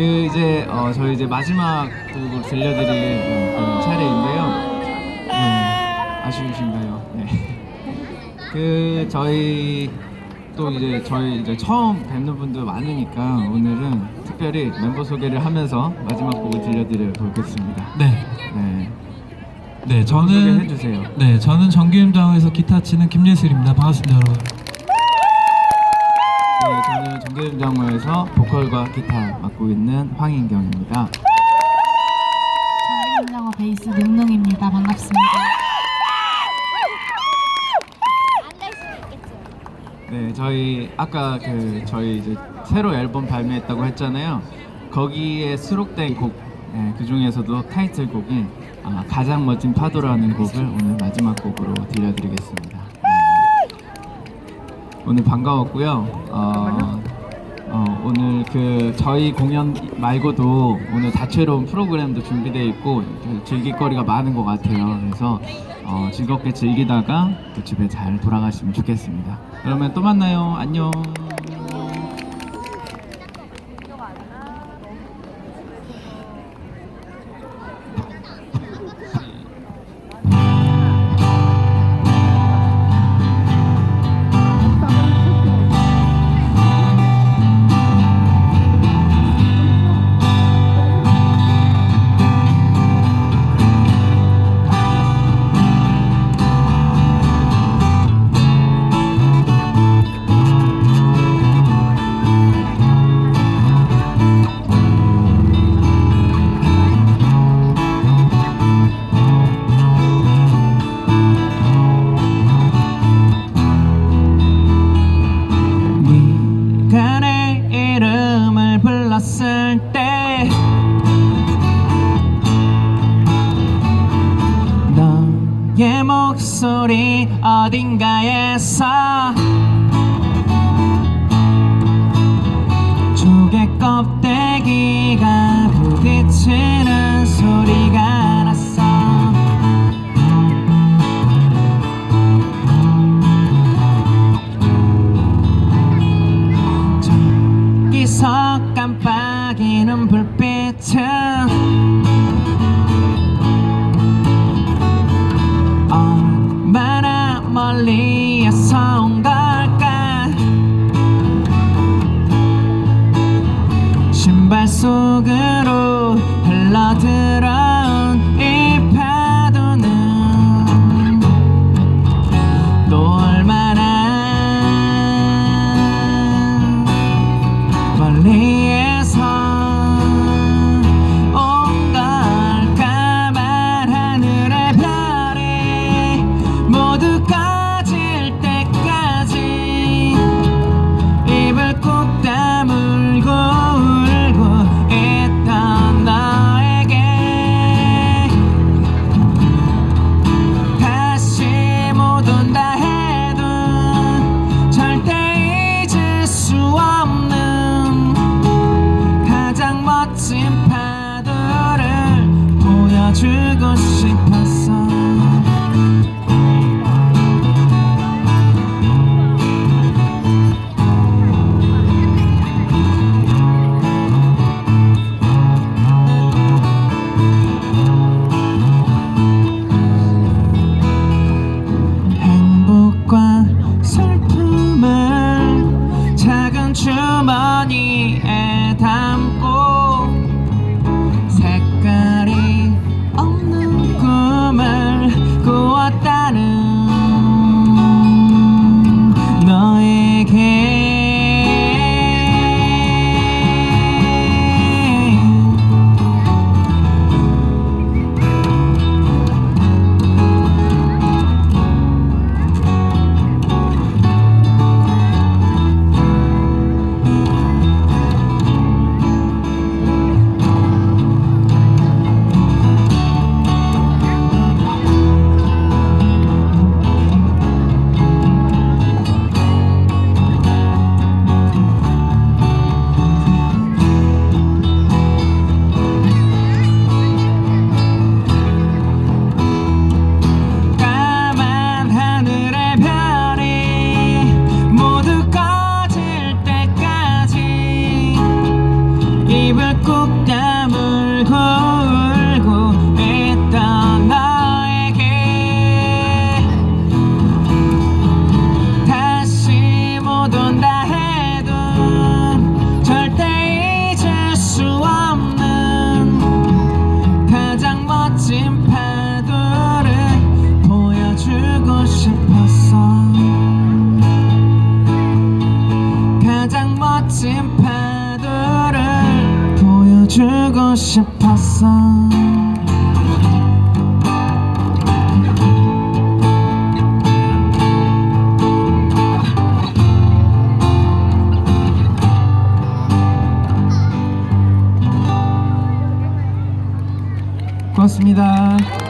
그 이제 어, 저희 이제 마지막 곡을 들려드릴 어, 그런 차례인데요. 네, 아쉬우신가요? 네. 그 저희 또 이제 저희 이제 처음 뵙는 분들 많으니까 오늘은 특별히 멤버 소개를 하면서 마지막 곡을 들려드려 보겠습니다. 네. 네. 네, 소개해 저는 주세요. 네, 저는 정규임장에서 기타 치는 김예슬입니다. 반갑습니다, 여러분. 정계임장호에서 보컬과 기타 맡고 있는 황인경입니다. 정규임장어 베이스 능능입니다. 반갑습니다. 네, 저희 아까 그 저희 이제 새로 앨범 발매했다고 했잖아요. 거기에 수록된 곡, 네, 그 중에서도 타이틀곡인 아, 가장 멋진 파도라는 곡을 오늘 마지막 곡으로 들려드리겠습니다. 네. 오늘 반가웠고요. 어, 어, 오늘 그 저희 공연 말고도 오늘 다채로운 프로그램도 준비되어 있고 그 즐길 거리가 많은 것 같아요. 그래서 어, 즐겁게 즐기다가 또 집에 잘 돌아가시면 좋겠습니다. 그러면 또 만나요. 안녕. 목소리 어딘가에서 조개 껍데기가 부딪히는 속으로 흘러들어 입을 꼭 다물고 싶었어 고맙습니다.